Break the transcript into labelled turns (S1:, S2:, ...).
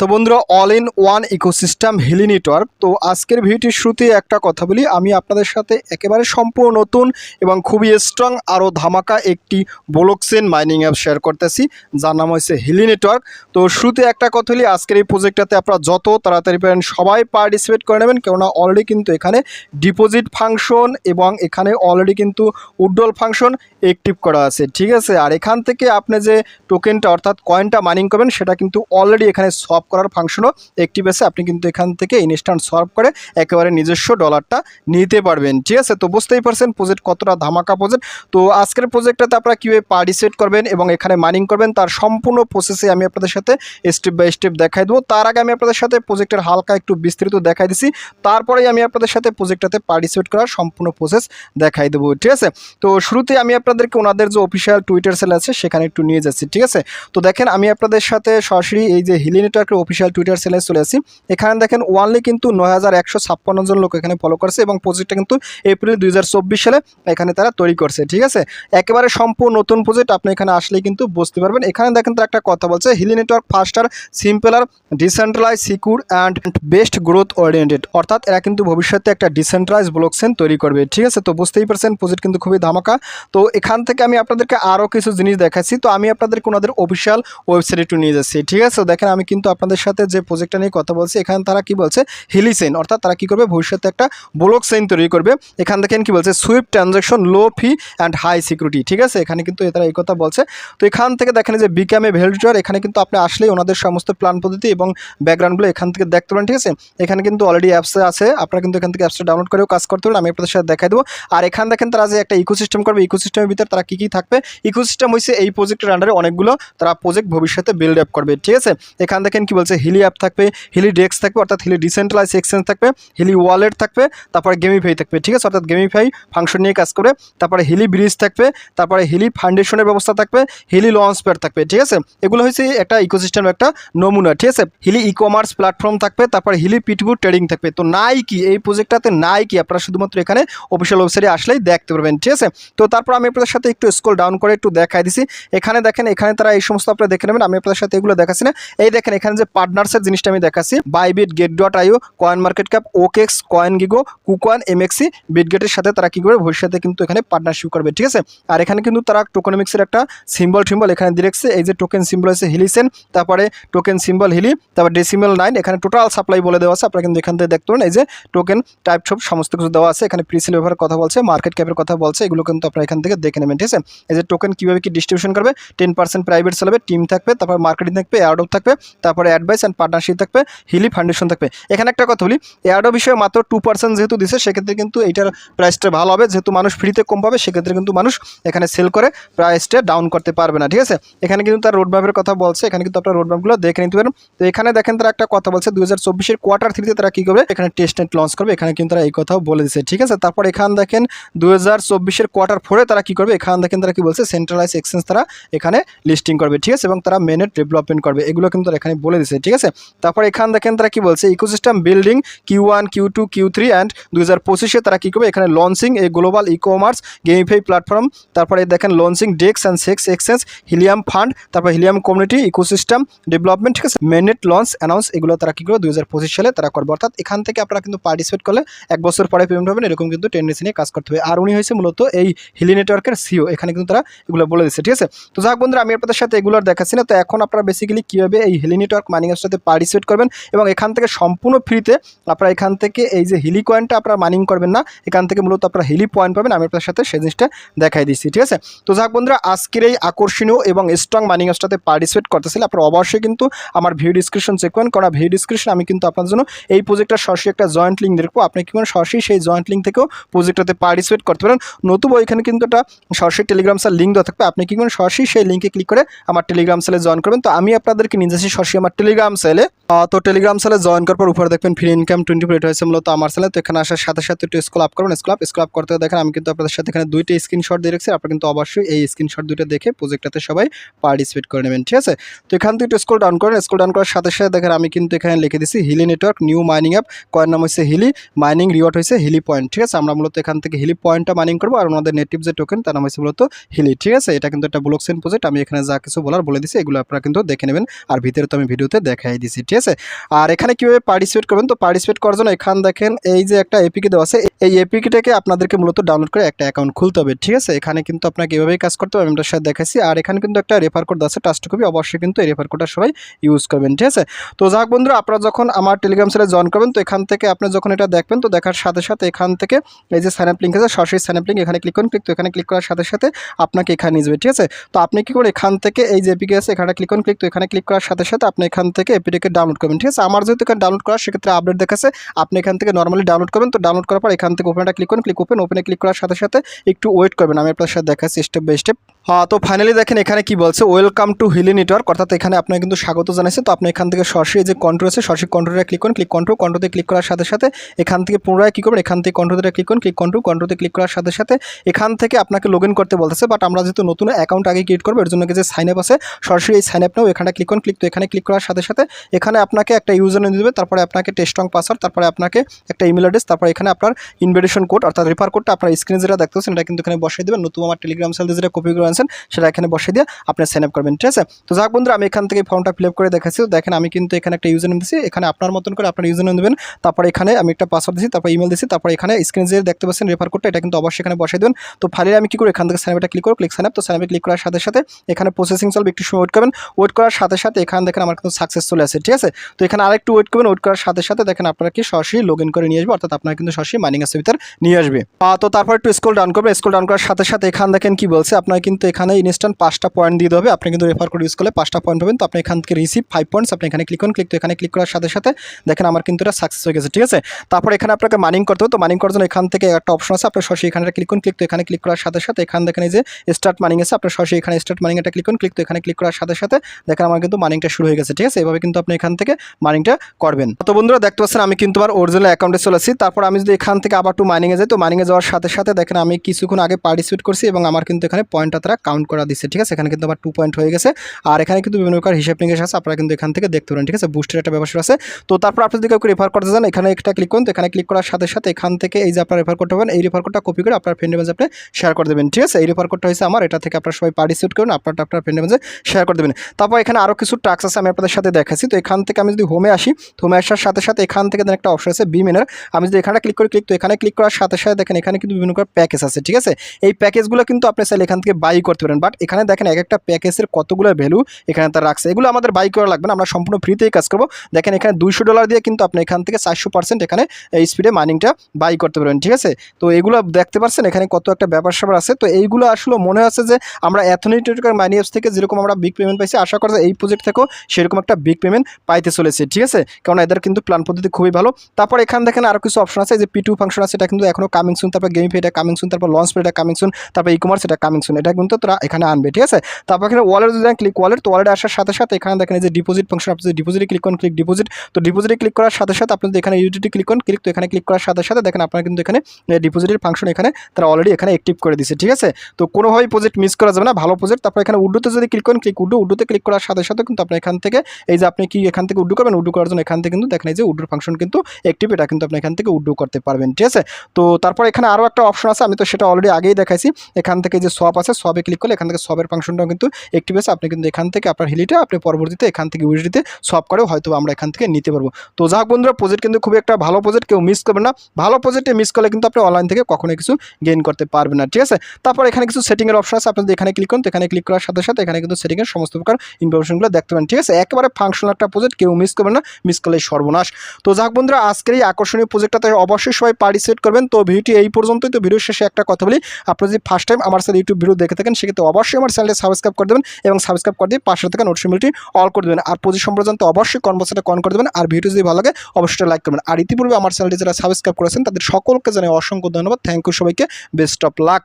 S1: তো বন্ধুরা all in one ecosystem Heli network তো আজকের ভিডিওটির শুরুতে একটা কথা বলি, আমি আপনাদের সাথে একেবারে সম্পূর্ণ নতুন এবং খুবই স্ট্রং আরও ধামাকা একটি ব্লকচেন মাইনিং অ্যাপ শেয়ার করতেছি, যার নাম হচ্ছে হিলি নেটওয়ার্ক তো শুরুতে একটা কথা বলি, আজকের এই প্রজেক্টটাতে আপনারা যত তাড়াতাড়ি পারেন সবাই পার্টিসিপেট করে নেবেন, কেননা অলরেডি কিন্তু এখানে ডিপোজিট ফাংশন এবং এখানে অলরেডি কিন্তু উড্ডল ফাংশন অ্যাক্টিভ করা আছে, ঠিক আছে? আর এখান থেকে আপনি যে টোকেনটা অর্থাৎ কয়েনটা মাইনিং করবেন, সেটা কিন্তু অলরেডি এখানে সলভ করার ফাংশনও অ্যাক্টিভ আছে। আপনি কিন্তু এখান থেকে ইনস্ট্যান্ট সলভ করে একেবারে নিজস্ব ডলারটা নিতে পারবেন। ঠিক আছে? তো বুঝতেই পারছেন প্রজেক্ট কতটা ধামাকা প্রজেক্ট তো আজকের প্রজেক্টটাতে আপনারা কীভাবে পার্টিসিপেট করবেন এবং এখানে মাইনিং করবেন, তার সম্পূর্ণ প্রসেসে আমি আপনাদের সাথে স্টেপ বাই স্টেপ দেখাই দেবো। তার আগে আমি আপনাদের সাথে প্রজেক্টের হালকা একটু বিস্তৃত দেখাই দিছি। তারপরেই আমি আপনাদের সাথে প্রজেক্টটাতে পার্টিসিপেট করার সম্পূর্ণ প্রসেস দেখাই দেবো। ঠিক আছে? তো শুরুতে আমি আপনাদেরকে ওনাদের যে অফিসিয়াল টুইটার সেল আছে, সেখানে একটু নিয়ে যাচ্ছি। ঠিক আছে? তো দেখেন, আমি আপনাদের সাথে সরাসরি এই যে হিলি নেটওয়ার্কের অফিসিয়াল টুইটার সেলে চলে আসি। এখানে দেখেন ওয়ানলি কিন্তু নয় হাজার একশো ছাপ্পান্ন জন লোক এখানে ফলো করছে এবং প্রজেক্টটা কিন্তু এপ্রিল দুই হাজার চব্বিশ সালে এখানে তারা তৈরি করছে, ঠিক আছে? একেবারে সম্পূর্ণ নতুন প্রজেক্ট আপনি এখানে আসলেই কিন্তু বুঝতে পারবেন। এখানে দেখেন তারা একটা কথা বলছে Heli network faster simpler decentralise secure and best growth oriented অর্থাৎ এরা কিন্তু ভবিষ্যতে একটা ডিসেন্ট্রালাইজ ব্লকচেন তৈরি করবে, ঠিক আছে? তো বুঝতেই পারছেন প্রজেক্ট কিন্তু খুবই ধামাকা। তো এখান থেকে আমি আপনাদেরকে আরও কিছু জিনিস দেখাচ্ছি। তো আমি আপনাদেরকে ওনাদের অফিসিয়াল ওয়েবসাইট একটু নিয়ে যাচ্ছি, ঠিক আছে? দেখেন আমি কিন্তু আপনাদের সাথে যে প্রজেক্টটা নিয়ে কথা বলছি, এখানে তারা কি বলছে? হিলিসেন অর্থাৎ তারা কি করবে? ভবিষ্যতে একটা ব্লক সেন তৈরি করবে। এখান দেখেন কি বলছে? Sweep transaction low fee and high security ঠিক আছে? এখানে কিন্তু তারা এই কথা বলছে। তো এখান থেকে দেখেন যে বিকামে ভ্যালিডেটর এখানে কিন্তু আপনি আসলেই ওনাদের সমস্ত প্ল্যান পদ্ধতি এবং ব্যাকগ্রাউন্ডগুলো এখান থেকে দেখতে পারেন, ঠিক আছে? এখানে কিন্তু অলরেডি অ্যাপস আছে, আপনারা কিন্তু এখান থেকে অ্যাপসটা ডাউনলোড করেও কাজ করতে পারেন, আমি আপনাদের সাথে দেখাই দেবো। আর এখান দেখেন তারা যে একটা ইকোসিস্টেম করবে ইকোসিস্টেমের ভিতরে তারা কী কী থাকবে? ইকোসিস্টেম হয়েছে এই প্রজেক্টের আন্ডারে অনেকগুলো তারা প্রজেক্ট ভবিষ্যতে বিল্ড আপ করবে, ঠিক আছে? এখান দেখেন কি বলছে হিলি অ্যাপ থাকবে হিলি ডেস্ক থাকবে, অর্থাৎ হিলি ডিসেন্ট্রালাইজ এক্সচেঞ্জ থাকবে হিলি ওয়ালেট থাকবে, তারপরে গেমিফাই থাকবে, ঠিক আছে? অর্থাৎ গেমিফাই ফাংশন নিয়ে কাজ করে, তারপরে হিলি ব্রিজ থাকবে, তারপরে হিলি ফাউন্ডেশনের ব্যবস্থা থাকবে হিলি লঞ্চ প্যাড থাকবে, ঠিক আছে? এগুলো হচ্ছে একটা ইকোসিস্টেম একটা নমুনা, ঠিক আছে? হিলি ই কমার্স প্ল্যাটফর্ম থাকবে, তারপরে হিলি পিটবুট ট্রেডিং থাকবে। তো নাই কি এই প্রজেক্টটাতে নাই কি আপনারা শুধুমাত্র এখানে অফিসিয়াল ওয়েবসাইটে আসলেই দেখতে পারবেন, ঠিক আছে? তো তারপর আমি আপনাদের সাথে একটু স্ক্রল ডাউন করে একটু দেখাই দিছি। এখানে দেখেন, এখানে তারা এই সমস্ত আপনারা দেখে নেবেন, আমি আপনাদের সাথে এগুলো দেখাচ্ছি না। এই দেখেন এখানে যে পার্টনার্সের জিনিসটা আমি দেখাচ্ছি Bybit Gate dot io CoinMarketCap OKX CoinGecko KuCoin MEXC বিটগেটের সাথে তারা কি করবে? ভবিষ্যতে কিন্তু এখানে পার্টনারশিপ করবে, ঠিক আছে? আর এখানে কিন্তু তারা টোকোনমিক্সের একটা সিম্বল টিম্বল এখানে দিরেছে এই যে টোকেন সিম্বল আছে হিলিসেন তারপরে টোকেন সিম্বল হিলি তারপর ডেসিমেল নাইন এখানে টোটাল সাপ্লাই বলে দেওয়া আছে, আপনারা কিন্তু এখান থেকে দেখতে পারেন, এই যে টোকেন টাইপ সব সমস্ত কিছু দেওয়া আছে, এখানে প্রিসেল ব্যবহারের কথা বলছে মার্কেট ক্যাপের কথা বলছে, এগুলো কিন্তু আপনারা এখান থেকে দেখে নেবেন, ঠিক আছে? এই যে টোকেন কীভাবে কি ডিস্ট্রিবিউশন করবে? টেন পার্সেন্ট প্রাইভেট চালাবে টিম থাকবে, তারপর মার্কেটিং থাকবে অ্যাডপ থাকবে তারপরে অ্যাডভাইস অ্যান্ড পার্টনারশিপ থাকবে হিলি ফাউন্ডেশন থাকবে। এখানে একটা কথা বলি অ্যাডো বিষয়ে মাত্র টু পার্সেন্ট যেহেতু দিছে, সেক্ষেত্রে কিন্তু এইটার প্রাইসটা ভালো হবে। যেহেতু মানুষ ফ্রিতে কম পাবে, সেক্ষেত্রে কিন্তু মানুষ এখানে সেল করে প্রাইসটা ডাউন করতে পারবে না, ঠিক আছে? এখানে কিন্তু তার রোডম্যাপের কথা বলছে, এখানে কিন্তু আপনার রোডম্যাপগুলো দেখে নিতে পারেন। তো এখানে দেখেন তারা একটা কথা বলছে দু হাজার চব্বিশের কোয়ার্টার থ্রিতে তারা কী করবে? এখানে টেস্ট নেট লঞ্চ করবে। এখানে কিন্তু তারা এই কথাও বলে দিচ্ছে ঠিক আছে? তারপর এখান দেখেন দু হাজার চব্বিশের কোয়ার্টার ফোরে তারা কী করবে? এখান দেখেন তারা কী বলছে সেন্ট্রালাইজ এক্সচেঞ্জ তারা এখানে লিস্টিং করবে, ঠিক আছে? এবং তারা মেনের ডেভেলপমেন্ট করবে। এগুলো কিন্তু তারা এখানে বলে দিচ্ছে ঠিক আছে? তারপর এখান দেখেন তারা কি বলছে ecosystem building Q one Q two Q three and দু হাজার পঁচিশে তারা কী করবে? এখানে লঞ্চিং এই global e commerce gamify platform তারপরে দেখেন launching DEX and CEX exchange helium fund তারপর হিলিয়াম কমিউনিটি ইকোসিস্টেম ডেভেলপমেন্ট ঠিক আছে? মেনেট লঞ্চ অ্যানাউন্স এগুলো তারা কী করবে? দু হাজার পঁচিশ সালে তারা করবে। অর্থাৎ এখান থেকে আপনারা কিন্তু পার্টিসিপেট করলে এক বছর পরে পেমেন্ট পাবেন, এরকম কিন্তু টেন্ডেন্সি নিয়ে কাজ করতে হবে। আর উনি হয়েছে মূলত এই হিলি নেটওয়ার্কের সিও এখানে কিন্তু তারা এগুলো বলে দিচ্ছে, ঠিক আছে? তো যাক বন্ধুরা, আমি আপনাদের সাথে এগুলোর দেখাচ্ছি না। তো এখন আপনারা বেসিক্যালি কীভাবে এই হিলি নেটওয়ার্ক মাইনিং এর সাথে পার্টিসিপেট করবেন এবং এখান থেকে সম্পূর্ণ ফ্রিতে আপনারা এখান থেকে এই যে হিলি কয়েনটা আপনারা মাইনিং করবেন না, এখান থেকে মূলত আপনারা হিলি পয়েন্ট পাবেন। আমি আপনার সাথে সেই জিনিসটা দেখাই দিচ্ছি, ঠিক আছে? তো যাক বন্ধুরা, আজকের এই আকর্ষণীয় এবং স্ট্রং মাইনিং এর সাথে পার্টিসিপেট করতেছিল। আপনারা অবশ্যই কিন্তু আমার ভিডিও ডিসক্রিপশন চেক করেন। কারণ ভিডিও ডিসক্রিপশন আমি কিন্তু আপনার জন্য এই প্রজেক্টটা সরাসরি একটা জয়েন্ট লিঙ্ক দেখব আপনি কি করেন সরাসরি সেই জয়েন্ট লিঙ্ক থেকেও প্রজেক্টটাতে পার্টিসিপেট করতে পারেন। নতুবা এখানে কিন্তু একটা সরাসরি টেলিগ্রাম সেল লিঙ্ক দেওয়া থাকবে। আপনি কি করেন সরাসরি সেই লিঙ্কে ক্লিক করে আমার টেলিগ্রাম সেলে জয়েন করবেন। তো আমি আপনাদেরকে যাচ্ছি সরাসরি আসি আমার টেলিগ্রাম সেলে তো টেলিগ্রাম সেলে জয়েন করার পর উপরে দেখবেন ফ্রি ইনকাম টোয়েন্টি ফোর হয়েছে মূলত আমার সেলে তো এখানে আসার সাথে সাথে একটু স্কুল আপ করবেন। স্কুল আপ স্কুল আপ করতে দেখেন আমি কিন্তু আপনাদের সাথে এখানে দুইটা স্ক্রিনশট দিয়ে রেখেছি। আপনারা কিন্তু অবশ্যই এই স্ক্রিনশট দুটো দেখে প্রজেক্টটাতে সবাই পার্টিসিপেট করে নেবেন, ঠিক আছে? তো এখান থেকে একটু স্কুল ডাউন করেন। স্কুল ডাউন করার সাথে সাথে দেখেন আমি কিন্তু এখানে লিখে দিচ্ছি Heli network new mining app কয়ের নাম হচ্ছে হিলি মাইনিং রিওয়ার্ড হয়েছে হিলি পয়েন্ট ঠিক আছে? আমরা মূলত এখান থেকে হিলি পয়েন্টটা মাইনিং করব। আর ওনাদের নেটিভ যে টোকেন তার নাম হচ্ছে মূলত হিলি ঠিক আছে? এটা কিন্তু একটা ব্লক সেন প্রজেক্ট আমি এখানে যা কিছু বলার বলে দিচ্ছি এগুলো আপনারা কিন্তু দেখে নেবেন। আর ভিতরে তো আমি ভিডিওতে দেখাই দিচ্ছি ঠিক আছে? আর এখানে কীভাবে পার্টিসিপেট করবেন? তো পার্টিসিপেট করার জন্য এখান দেখেন, এই যে একটা এপিকে দেওয়া আছে, এই এপিকেটাকে আপনাদেরকে মূলত ডাউনলোড করে একটা অ্যাকাউন্ট খুলতে হবে, ঠিক আছে? এখানে কিন্তু আপনাকে এভাবেই কাজ করতে হবে, আমি আপনার সাথে দেখাচ্ছি আর এখানে কিন্তু একটা রেফার কোড আছে টাস্ট কপি অবশ্যই কিন্তু এই রেফার কোডটা সবাই ইউজ করবেন, ঠিক আছে? তো যাক বন্ধুরা, আপনারা যখন আমার টেলিগ্রাম চ্যানেলে জয়েন করবেন, তো এখান থেকে আপনি যখন এটা দেখবেন, তো দেখার সাথে সাথে এখান থেকে এই যে সাইন আপ লিঙ্ক আছে, সরাসরি সাইন আপ লিঙ্ক এখানে ক্লিক করুন ক্লিক তো এখানে ক্লিক করার সাথে সাথে আপনাকে এখানে নিয়ে যাবে, ঠিক আছে? তো আপনি কি করে এখান থেকে এই যে এপিকে আছে, এখানে ক্লিক করুন ক্লিক তো এখানে ক্লিক করার সাথে সাথে আপনি এখান থেকে এপিটিকে ডাউনলোড করবেন, ঠিক আছে? আমার যেহেতু এখানে ডাউনলোড করার সেক্ষেত্রে আপডেট দেখাচ্ছে, আপনি এখান থেকে নর্মালি ডাউনলোড করবেন। তো ডাউনলোড করার পর এখান থেকে ওপেনটা ক্লিক করুন ক্লিক ওপেন ওপেনে ক্লিক করার সাথে সাথে একটু ওয়েট করবেন। আমি আপনার সাথে দেখাচ্ছি স্টেপ বাই স্টেপ হ্যাঁ তো ফাইনালি দেখেন এখানে কি বলছে? ওয়েলকাম টু হিলি নেটওয়ার্ক অর্থাৎ এখানে আপনাকে কিন্তু স্বাগত জানাইছে তো আপনি এখান থেকে সরাসরি যে কন্ট্রোল আছে, সরাসরি কন্ট্রোলে ক্লিক করুন। ক্লিক কন্ট্রোল কন্ট্রোতে ক্লিক করার সাথে সাথে এখান থেকে পুনরায় কী করবেন? এখান থেকে কন্ট্রোতে ক্লিক করুন ক্লিক কন্ট্রোল কন্ট্রোতে ক্লিক করার সাথে সাথে এখান থেকে আপনাকে লগ করতে বলতেছে। বাট আমরা যেহেতু নতুন অ্যাকাউন্ট আগে ক্রিয়েট করব, এর জন্য যে সাইন আপ আছে, সরাসরি এই সাইন আপ নাও, এখানে ক্লিক করুন ক্লিক তো এখানে ক্লিক করার সাথে সাথে এখানে আপনাকে একটা ইউজার নেম দেবে, তারপরে আপনাকে টেস্ট টেস্টং পাসওয়ার্ড তারপরে আপনাকে একটা ইমেল অ্যাড্রেস তারপরে এখানে আপনার ইনভিটেশন কোড অর্থাৎ রেফার কোডটা আপনার স্ক্রিনে যেটা দেখতেছেন এটা কিন্তু এখানে বসিয়ে দেবেন। নতুন আমার টেলিগ্রাম সেলতে যেটা কপি করে আনছেন, সেটা এখানে বসিয়ে দিয়ে আপনি সাইন আপ করবেন, ঠিক আছে? তো যাক বন্ধুরা, আমি এখান থেকে ফর্মটা ফিল আপ করে দেখাচ্ছি। দেখেন, আমি কিন্তু এখানে একটা ইউজার নেম দিচ্ছি এখানে আপনার মতন করে আপনার ইউজার নেম দেবেন। তারপরে এখানে আমি একটা পাসওয়ার্ড দিচ্ছি তারপর ইমেল দিচ্ছি তারপরে এখানে স্ক্রিনে যে দেখতে পাচ্ছেন রেফার কোডটা এটা কিন্তু অবশ্যই এখানে বসিয়ে দেবেন। তো ফাইলে আমি কি করি, এখান থেকে সাইন আপটা ক্লিক করো ক্লিক সাইন আপ তো সাইন আপে ক্লিক করার সাথে সাথে এখানে প্রসেসিং চলবে, একটু সময় ওয়েট করবেন। ওয়েট করার সাথে সাথে এখানে দেখেন আমার কিন্তু সাকসেস চলে আসে, ঠিক আছে? তো এখানে আরেকটু ওয়েট করবেন ওয়েট করার সাথে সাথে দেখেন আপনারা কি সরাসরি লগ ইন করে নিয়ে আসবে, অর্থাৎ আপনার কিন্তু সরাসরি মাইনিং আসে ভিতর নিয়ে আসবে। তো তারপর একটু স্কুল ডাউন করবে স্কুল ডাউন করার সাথে সাথে এখান দেখেন কি বলছে, আপনার কিন্তু এখানে ইনস্ট্যান্ট পাঁচটা পয়েন্ট দিয়ে দেবে আপনি কিন্তু রেফার করে ইউজ করলে পাঁচটা পয়েন্ট হবেন তো আপনি এখান থেকে রিসিভ ফাইভ পয়েন্টস আপনি এখানে ক্লিক করুন ক্লিক তো এখানে ক্লিক করার সাথে সাথে দেখেন আমার কিন্তু এটা সাকসেস হয়ে গেছে, ঠিক আছে? তারপর এখানে আপনাকে মাইনিং করতে হবে, তো মাইনিং করার জন্য এখান থেকে একটা অপশন আছে, আপনার সরাসরি এখানে ক্লিক করুন ক্লিক তো এখানে ক্লিক করার সাথে সাথে এখানে দেখেন এই যে স্টার্ট মাইনিং আছে, আপনার সরাসরি এখানে স্টার্ট মাইনিং এটা ক্লিক করুন ক্লিক তো এখানে ক্লিক করার সাথে সাথে দেখেন আমার কিন্তু মাইনিংটা শুরু হয়ে গেছে, ঠিক আছে? এভাবে কিন্তু আপনি এখান থেকে মাইনিংটা করবেন। তো বন্ধুরা, দেখতে পাচ্ছেন, আমি কিন্তু আমার অরিজিনাল অ্যাকাউন্টে চলে আসি তারপর আমি যদি এখান থেকে আবার টু মাইনিংয়ে যাই, তো মাইনিংয়ে যাওয়ার সাথে সাথে দেখেন, আমি কিছুক্ষণ আগে পার্টিসিপেট করছি এবং আমার কিন্তু এখানে পয়েন্টটা তারা কাউন্ট করা দিচ্ছে, ঠিক আছে? এখানে কিন্তু আমার টু পয়েন্ট হয়ে গেছে। আর এখানে কিন্তু বিভিন্ন প্রকার হিসাব নিকেশ আছে, আপনারা কিন্তু এখান থেকে দেখতে পারেন, ঠিক আছে? বুস্টের একটা ব্যবসা আছে। তো তারপর আপনি যদি কাউকে রেফার করতে চান, এখানে একটা ক্লিক করুন। তো এখানে ক্লিক করার সাথে সাথে এখান থেকে এই যে আপনার রেফার করতে পারেন এই রেফার কোডটা কপি করে আপনার ফ্রেন্ডে মাঝে আপনি শেয়ার করে দেবেন, ঠিক আছে? এই রেফার কোডটা হয়েছে আমার, এটা থেকে আপনারা সবাই পার্টিসিপেট করুন আপনারটা আপনার ফ্রেন্ডে মাঝে শেয়ার করে দেবেন। তারপর এখানে আরও কিছু টাক্স আছে আমি আপনাদের সাথে দেখাচ্ছি। তো এখান থেকে আমি যদি হোমে আসি হোমে আসার সাথে সাথে এখান থেকে দেখেন একটা অপশন আছে বিমেনের আমি যদি এখানে ক্লিক করি ক্লিক তো এখানে ক্লিক করার সাথে সাথে দেখেন এখানে কিন্তু বিভিন্ন প্যাকেজ আছে, ঠিক আছে? এই প্যাকেজগুলো কিন্তু আপনি চাইলে এখান থেকে বাই করতে পারেন। বাট এখানে দেখেন এক একটা প্যাকেজের কতগুলো ভ্যালু এখানে তার রাখছে। এগুলো আমাদের বাই করা লাগবে না, আমরা সম্পূর্ণ ফ্রিতেই কাজ করব। দেখেন এখানে দুইশো ডলার দিয়ে কিন্তু আপনি এখান থেকে চারশো পার্সেন্ট এখানে এই স্পিডে মাইনিংটা বাই করতে পারবেন, ঠিক আছে? তো এগুলো দেখতে পাচ্ছেন এখানে কত একটা ব্যাপার স্যাপার আছে। তো এইগুলো আসলে মনে আছে যে আমরা অ্যাথনিটিকার মাইনি অ্যাপস থেকে যেরকম আমরা বিগ পেমেন্ট পাইছি, আশা করা এই প্রজেক্ট থেকেও সেরকম একটা বিগ পেমেন্ট পাইতে চলেছে, ঠিক আছে? কারণ এদের কিন্তু প্ল্যান পদ্ধতি খুবই ভালো। তারপর এখানে দেখেন আরও কিছু অপশন আছে যে পি টু ফাংশন আছে, এটা কিন্তু এখনও কামিং সুন তারপর গেম এটা কামিং সুন তারপর লঞ্চ এটা কামিং সুন তারপর ই কমার্স এটা কামিং সুন এটা কিন্তু তোরা এখানে আনবে, ঠিক আছে? তারপর এখানে ওয়ালেট যদি ক্লিক ওয়ালেট তো ওয়ালেট আসার সাথে সাথে এখানে দেখেন যে ডিপোজিট ফাংশন আপনি যদি ডিপোজিটে ক্লিক করেন ক্লিক ডিপোজিট তো ডিপোজিটে ক্লিক করার সাথে সাথে আপনি যদি এখানে ইউটিলিটি ক্লিক করেন ক্লিক তো এখানে ক্লিক করার সাথে সাথে দেখেন আপনার কিন্তু এখানে ডিপোজিটের ফাংশন এখানে তারা অলরেডি এখানে অ্যাক্টিভ করে দিচ্ছে ঠিক আছে? তো কোনোভাবেই প্রজেক্ট মিস করা যাবে না, ভালো প্রজেক্ট তারপর এখানে উডুতে যদি ক্লিক করেন ক্লিক উডু উডুতে ক্লিক করার সাথে সাথে কিন্তু আপনি এখান থেকে, এই যে আপনি কি এখান থেকে উড্ডু করবেন? উডু করার জন্য এখান থেকে কিন্তু দেখেন এই যে উডুর ফাংশন কিন্তু অ্যাক্টিভ এটা কিন্তু আপনি এখান থেকে উডু করতে পারবেন, ঠিক আছে? তো তারপর এখানে আরও একটা অপশন আছে, আমি তো সেটা অলরেডি আগেই দেখাইছি। এখান থেকে যে সব আছে সবে ক্লিক করলে এখান থেকে সবের ফাংশনটাও কিন্তু অ্যাক্টিভ আছে। আপনি কিন্তু এখান থেকে আপনার হিলিটা আপনি পরবর্তীতে এখান থেকে ইউডিতে সব করেও হয়তো আমরা এখান থেকে নিতে পারব। তো যাক বন্ধুরা প্রজেক্ট কিন্তু খুবই একটা ভালো প্রজেক্ট কেউ মিস করবে না। ভালো প্রজেক্টে মিস করলে কিন্তু আপনি অনলাইন থেকে কখনো কিছু গেইন করতে পারবেন না, ঠিক আছে? তারপর এখানে কিছু সেটিংয়ের অপশন আছে, আপনি এখানে ক্লিক করুন, তো এখানে ক্লিক করার সাথে সাথে এখানে কিন্তু সেটিংয়ের সমস্ত প্রকার ইনফরমেশনগুলো দেখতে পাবেন ঠিক আছে? একেবারে ফাংশনাল একটা প্রজেক্ট কেউ মিস করবেন না মিস করলে সর্বনাশ। তো যাক বন্ধুরা, আজকের এই আকর্ষণীয় প্রজেক্টটাতে অবশ্যই সবাই পার্টিসিপেট করবেন। তো ভিডিওটি এই পর্যন্তই। তো ভিডিও শেষে একটা কথা বলি আপনি যদি ফার্স্ট টাইম আমার সাথে ইউটিউব ভিডিও দেখে থাকেন, সেক্ষেত্রে অবশ্যই আমার চ্যানেলটি সাবস্ক্রাইব করে দেবেন এবং সাবস্ক্রাইব করে দিয়ে পাশে থাকা নোটিফিকেশনটি অল করে দেবেন। আর পজিশন পর্যন্ত অবশ্যই কনভার্সেটে কন করে দেবেন। আর ভিডিও যদি ভালো লাগে, অবশ্যই লাইক করবেন। আর ইতিপূর্বে আমার চ্যানেলটি যারা সাবস্ক্রাইব করেছেন, তাদের সকলকে জানাই অসংখ্য ধন্যবাদ। থ্যাংক ইউ সবাইকে। Best of luck